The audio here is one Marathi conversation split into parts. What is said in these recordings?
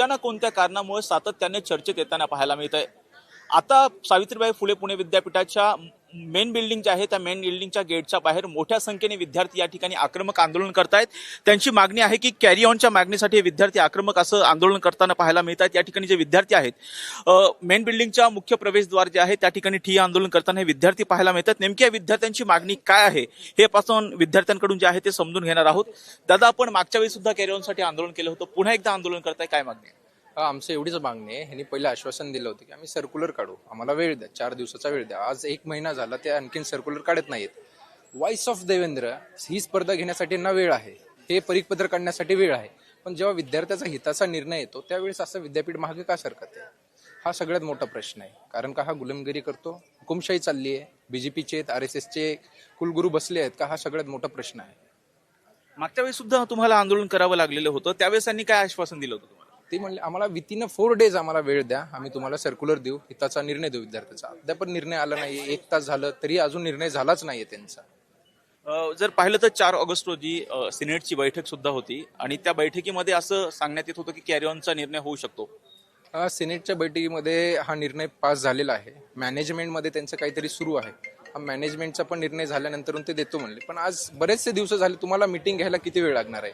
कोणत्या ना कोणत्या कारणामुळे सातत्याने चर्चेत येताना पाहायला मिळत आहे आता सावित्रीबाई फुले पुणे विद्यापीठाच्या मेन बिल्डिंग जे आहे त्या मेन बिल्डिंगच्या गेटच्या बाहेर मोठ्या संख्येने विद्यार्थी या ठिकाणी आक्रमक आंदोलन करतायत. त्यांची मागणी आहे की कॅरी ऑनच्या मागणीसाठी हे विद्यार्थी आक्रमक असं आंदोलन करताना पाहायला मिळत आहेत या ठिकाणी जे विद्यार्थी आहेत मेन बिल्डिंगच्या मुख्य प्रवेशद्वार जे आहे त्या ठिकाणी ठिय आंदोलन करताना हे विद्यार्थी पाहायला मिळतात. नेमकी या विद्यार्थ्यांची मागणी काय आहे हे पासून विद्यार्थ्यांकडून जे आहे ते समजून घेणार आहोत. दादा आपण मागच्या वेळी सुद्धा कॅरी ऑनसाठी आंदोलन केलं होतं. पुन्हा एकदा आंदोलन करताय काय मागणी आहे? आमचं एवढीच मागणी आहे. ह्यांनी पहिलं आश्वासन दिलं होतं की आम्ही सर्क्युलर काढू. आम्हाला वेळ द्या. चार दिवसाचा वेळ द्या. आज एक महिना झाला ते आणखीन सर्क्युलर काढत नाहीत. व्हॉइस ऑफ देवेंद्र ही स्पर्धा घेण्यासाठी ना वेळ आहे. हे परीपत्र काढण्यासाठी वेळ आहे. पण जेव्हा विद्यार्थ्याचा हिताचा निर्णय येतो त्यावेळेस असं विद्यापीठ मागे का सरकत आहे? हा सगळ्यात मोठा प्रश्न आहे. कारण का हा गुलामगिरी करतो? हुकुमशाही चालली आहे. बीजेपीचे आहेत आर एस एसचे कुलगुरू बसले आहेत का? हा सगळ्यात मोठा प्रश्न आहे. मागच्या वेळी सुद्धा तुम्हाला आंदोलन करावं लागलेलं होतं. त्यावेळेस त्यांनी काय आश्वासन दिलं होतं ते म्हणले आम्हाला विथिन फोर डेज आम्हाला वेळ द्या. आम्ही तुम्हाला सर्क्युलर देऊ. हिताचा निर्णय देऊ विद्यार्थ्याचा. अद्याप पण निर्णय आला नाही एक तास झालं तरी अजून निर्णय झालाच नाहीये त्यांचा. अ, जर पाहिलं तर चार ऑगस्ट रोजी अ, सिनेटची बैठक सुद्धा होती. आणि त्या बैठकीमध्ये असं सांगण्यात येत होतं की कॅरी ऑनचा निर्णय होऊ शकतो. अ, सिनेटच्या बैठकीमध्ये हा निर्णय पास झालेला आहे. मॅनेजमेंटमध्ये त्यांचं काहीतरी सुरू आहे. हा मॅनेजमेंटचा पण निर्णय झाल्यानंतर ते देतो म्हणले. पण आज बरेचसे दिवस झाले तुम्हाला मिटिंग घ्यायला किती वेळ लागणार आहे?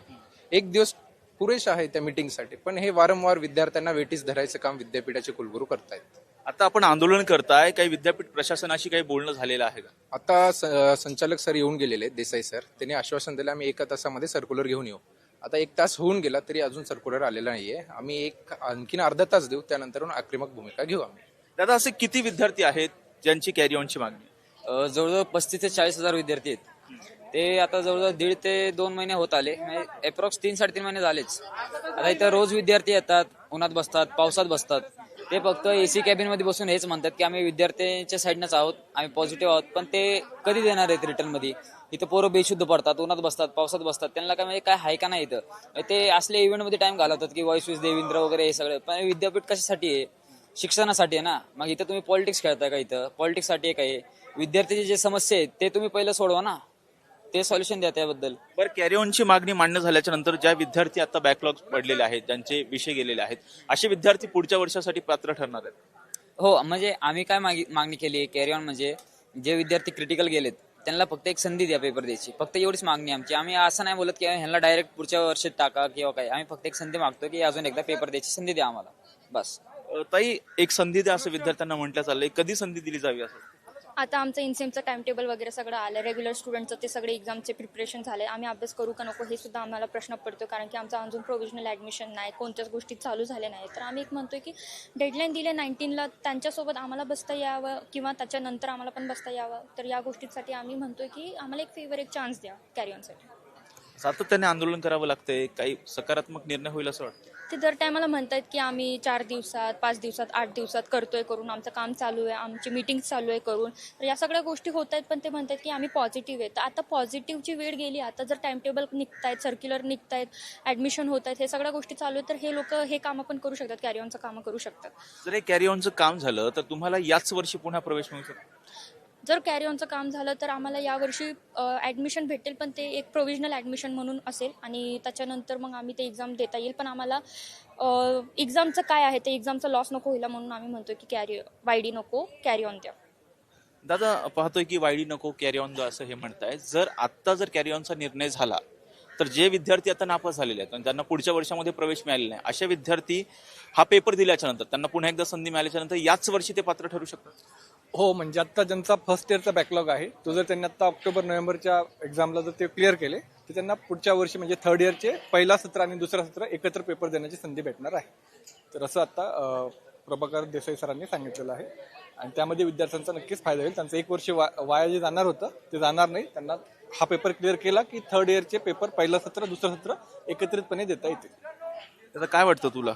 एक दिवस पुरेशा आहे त्या मिटिंगसाठी पण हे वारंवार विद्यार्थ्यांना वेटीस धरायचं काम विद्यापीठाचे कुलगुरू करतायत. आता आपण आंदोलन करताय काही विद्यापीठ प्रशासनाशी काही बोलणं झालेलं आहे का? आता स- संचालक सर येऊन गेलेले आहेत, देसाई सर. त्यांनी आश्वासन दिलं आम्ही एका तासामध्ये सर्क्युलर घेऊन येऊ. आता एक तास होऊन गेला तरी अजून सर्क्युलर आलेला नाहीये. आम्ही एक आणखीन अर्धा तास देऊ त्यानंतर आक्रमक भूमिका घेऊ आम्ही. दादा असे किती विद्यार्थी आहेत ज्यांची कॅरी ऑनची मागणी आहे? अ, जवळजवळ पस्तीस ते चाळीस हजार विद्यार्थी आहेत. ते आता जवळजवळ दीड ते दोन महिने होत आले. म्हणजे अप्रॉक्स तीन साडेतीन महिने झालेच. आता इथं रोज विद्यार्थी येतात उन्हात बसतात पावसात बसतात. ते फक्त एसी कॅबिनमध्ये बसून हेच म्हणतात की आम्ही विद्यार्थ्यांच्या साईडनंच आहोत आम्ही पॉझिटिव्ह आहोत. पण ते कधी देणार आहेत रिटर्नमध्ये? इथं पोरं बेशुद्ध पडतात उन्हात बसतात पावसात बसतात. त्यांना काय म्हणजे काय आहे का नाही इथं? म्हणजे ते असले इव्हेंटमध्ये टाइम घालवतात की वॉइस विस देवेंद्र वगैरे हे सगळे. पण विद्यापीठ कशासाठी आहे? शिक्षणासाठी आहे ना? मग इथं तुम्ही पॉलिटिक्स खेळताय का इथं? पॉलिटिक्ससाठी आहे. जे समस्या आहेत ते तुम्ही पहिलं सोडवा ना. ते सॉल्युशन द्या त्याबद्दल. बरं कॅरी ऑनची मागणी मान्य झाल्याच्यानंतर ज्या विद्यार्थी आता बॅकलॉग पडलेले आहेत ज्यांचे विषय गेलेले आहेत असे विद्यार्थी पुढच्या वर्षासाठी पात्र ठरणार आहेत? हो म्हणजे आम्ही काय मागी- मागणी केली आहे कॅरी ऑन म्हणजे जे विद्यार्थी क्रिटिकल गेलेत त्यांना फक्त एक संधी द्या पेपर द्यायची. फक्त एवढीच मागणी आमची. आम्ही असं नाही बोलत की ह्यांना डायरेक्ट पुढच्या वर्षात टाका किंवा काय. आम्ही फक्त एक संधी मागतो की अजून एकदा पेपर द्यायची संधी द्या आम्हाला. बस. अ, ताई एक संधी द्या असं विद्यार्थ्यांना म्हटलं चाललंय. कधी संधी दिली जावी असं? आता आमचं इन्सेमचं टाइम टेबल वगैरे सगळं आलं रेग्युलर स्टुडंटचं ते सगळे एक्झामचे प्रिपरेशन झाले. आम्ही अभ्यास करू का नको हे सुद्धा आम्हाला प्रश्न पडतो कारण की आमचं अजून प्रोव्हिजनल ॲडमिशन नाही. कोणत्याच गोष्टी चालू झाल्या नाही तर आम्ही एक म्हणतोय की डेडलाईन दिले नाईन्टीनला त्यांच्यासोबत आम्हाला बसता यावं किंवा त्याच्यानंतर आम्हाला पण बसता यावं. तर या गोष्टींसाठी आम्ही म्हणतोय की आम्हाला एक फेवर एक चान्स द्या कॅरी ऑनसाठी सातत्याने आंदोलन करावं लागतंय. काही सकारात्मक निर्णय होईल असं वाटतं. ते दर टायमाला म्हणतात की आम्ही चार दिवसात पाच दिवसात आठ दिवसात करतोय करून आमचं काम चालू आहे आमची मीटिंग चालू आहे करून. तर या सगळ्या गोष्टी होत आहेत पण ते म्हणतात की आम्ही पॉझिटिव्ह आहे. तर आता पॉझिटिव्हची वेळ गेली आता जर टाइम टेबल निघतायत सर्क्युलर निघतायत ॲडमिशन होत आहेत हे सगळ्या गोष्टी चालू आहेत तर हे लोक हे कामं पण करू शकतात कॅरी ऑनचं कामं करू शकतात. जर हे कॅरी ऑनचं काम झालं तर तुम्हाला याच वर्षी पुन्हा प्रवेश मिळू शकतो? जर कॅरी ऑनचं काम झालं तर आम्हाला यावर्षी ॲडमिशन भेटेल पण ते एक प्रोविजनल ॲडमिशन म्हणून असेल आणि त्याच्यानंतर मग आम्ही ते एक्झाम देता येईल. पण आम्हाला एक्झामचं काय आहे ते एक्झामचं लॉस नको व्हायला म्हणून आम्ही म्हणतो की कॅरी वायडी नको कॅरी ऑन द्या. दादा पाहतोय की वायडी नको कॅरी ऑन असं हे म्हणताय. जर आत्ता जर कॅरी ऑनचा निर्णय झाला तर जे विद्यार्थी आता नापास झालेले आहेत आणि त्यांना पुढच्या वर्षामध्ये प्रवेश मिळालेला नाही असे विद्यार्थी हा पेपर दिल्याच्या नंतर त्यांना पुन्हा एकदा संधी मिळाल्याच्या नंतर याच वर्षी ते पात्र ठरू शकतात? हो म्हणजे आता ज्यांचा फर्स्ट इयरचा बॅकलॉग आहे तो जर त्यांनी आता ऑक्टोबर नोव्हेंबरच्या एक्झामला जर ते क्लिअर केले तर त्यांना पुढच्या वर्षी म्हणजे थर्ड इयरचे पहिला सत्र आणि दुसरा सत्र एकत्र पेपर देण्याची संधी भेटणार आहे. तर असं आता प्रभाकर देसाई सरांनी सांगितलेलं आहे. आणि त्यामध्ये विद्यार्थ्यांचा नक्कीच फायदा होईल. त्यांचं एक वर्ष वा वाया जे जाणार होतं ते जाणार नाही. त्यांना हा पेपर क्लिअर केला की थर्ड इयरचे पेपर पहिलं सत्र दुसरं सत्र एकत्रितपणे देता येतील. त्याचं काय वाटतं तुला?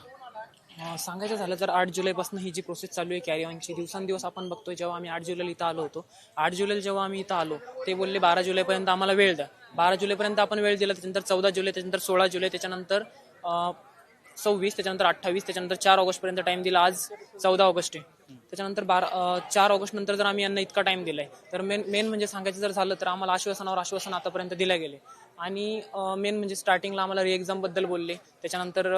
सांगायचं झालं तर आठ जुलैपासून ही जी प्रोसेस चालू आहे कॅरी ऑनची दिवसांदिवस आपण बघतोय जेव्हा आम्ही आठ जुलैला इथं आलो होतो. आठ जुलैला जेव्हा आम्ही इथं आलो ते बोलले बारा जुलैपर्यंत आम्हाला वेळ द्या. बारा जुलैपर्यंत आपण वेळ दिला त्याच्यानंतर चौदा जुलै त्याच्यानंतर सोळा जुलै त्याच्यानंतर सव्वीस त्याच्यानंतर अठ्ठावीस त्याच्यानंतर चार ऑगस्टपर्यंत टाइम दिला. आज चौदा ऑगस्ट आहे. त्याच्यानंतर बारा चार ऑगस्ट नंतर जर आम्ही यांना इतका टाइम दिलाय तर मेन मेन म्हणजे सांगायचं जर झालं तर आम्हाला आश्वासनावर आश्वासन आतापर्यंत दिले गेले आणि मेन म्हणजे स्टार्टिंगला आम्हाला रिएक्झामबद्दल बद्दल बोलले. त्याच्यानंतर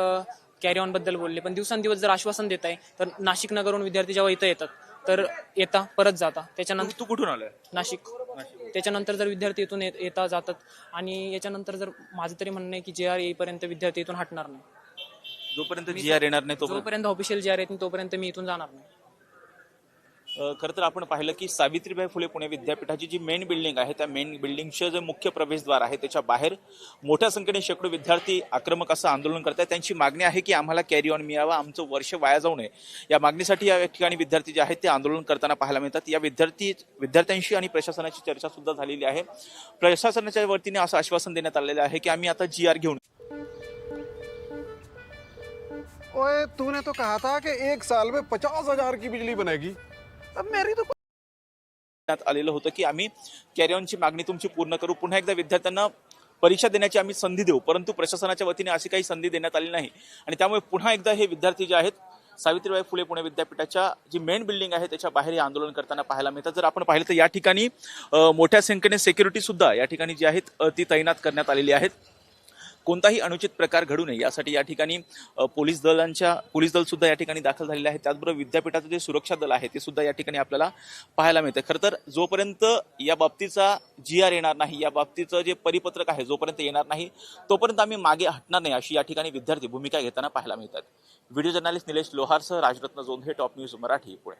कॅरी ऑनबद्दल बोलले. पण दिवसांदिवस जर आश्वासन देत आहे तर नाशिक नगरहून विद्यार्थी जेव्हा इथं येतात तर येता परत जाता. त्याच्यानंतर तू कुठून आलाय? नाशिक. त्याच्यानंतर जर विद्यार्थी इथून येत- जातात आणि याच्यानंतर जर माझं तरी म्हणणं आहे की जे आर येईपर्यंत विद्यार्थी इथून हटणार नाही. जोपर्यंत जी आर येणार नाही तोपर्यंत. जोपर्यंत ऑफिशियल जे आर येत नाही तोपर्यंत मी इथून जाणार नाही. खरं तर आपण पाहिलं की सावित्रीबाई फुले पुणे विद्यापीठाची जी मेन बिल्डिंग आहे त्या मेन बिल्डिंगचं जे मुख्य प्रवेशद्वार आहे त्याच्या बाहेर मोठ्या संख्येने शेकडो विद्यार्थी आक्रमक असं आंदोलन करतात त्यांची मागणी आहे की आम्हाला कॅरी ऑन मिळावा आमचं वर्ष वाया जाऊ नये. या मागणीसाठी या ठिकाणी विद्यार्थी जे आहेत ते आंदोलन करताना पाहायला मिळतात. या विद्यार्थी विद्यार्थ्यांशी आणि प्रशासनाची चर्चा सुद्धा झालेली आहे. प्रशासनाच्या वतीने असं आश्वासन देण्यात आलेलं आहे की आम्ही आता जी आर घेऊन ओए तूने तो कहा था कि एक साल में पचास हजार की बिजली बनेगी। मेरी तो आलेलं होतं की आम्ही कॅरियॉनची मागणी तुमची पूर्ण करू. पुन्हा एकदा विद्यार्थ्यांना परीक्षा देण्याची आम्ही संधी देऊ परंतु प्रशासनाच्या वतीने अशी काही संधी देण्यात आली नाही. आणि त्यामुळे पुन्हा एकदा हे विद्यार्थी जे आहेत सावित्रीबाई फुले पुणे विद्यापीठाच्या जी मेन बिल्डिंग आहे त्याच्या बाहेर हे आंदोलन करताना पाहायला मिळतात जर आपण पाहिलं तर या ठिकाणी मोठ्या संख्येने सेक्युरिटी सुद्धा या ठिकाणी जी आहेत ती तैनात करण्यात आलेली आहेत. कोणताही अनुचित प्रकार घडू नये. यासाठी या ठिकाणी पोलीस दलांच्या पोलीस दल सुद्धा या ठिकाणी दाखल झालेले आहे त्याचबरोबर विद्यापीठाचं जे सुरक्षा दल आहे ते सुद्धा या ठिकाणी आपल्याला पाहायला मिळतं. खरं तर जोपर्यंत या बाबतीचा जी आर येणार नाही या बाबतीचं जे परिपत्रक आहे जोपर्यंत येणार नाही तोपर्यंत आम्ही मागे हटणार नाही अशी या ठिकाणी विद्यार्थी भूमिका घेताना पाहायला मिळतात. व्हिडिओ जर्नालिस्ट निलेश लोहारसह राजरत्न जोंधे टॉप न्यूज मराठी पुणे.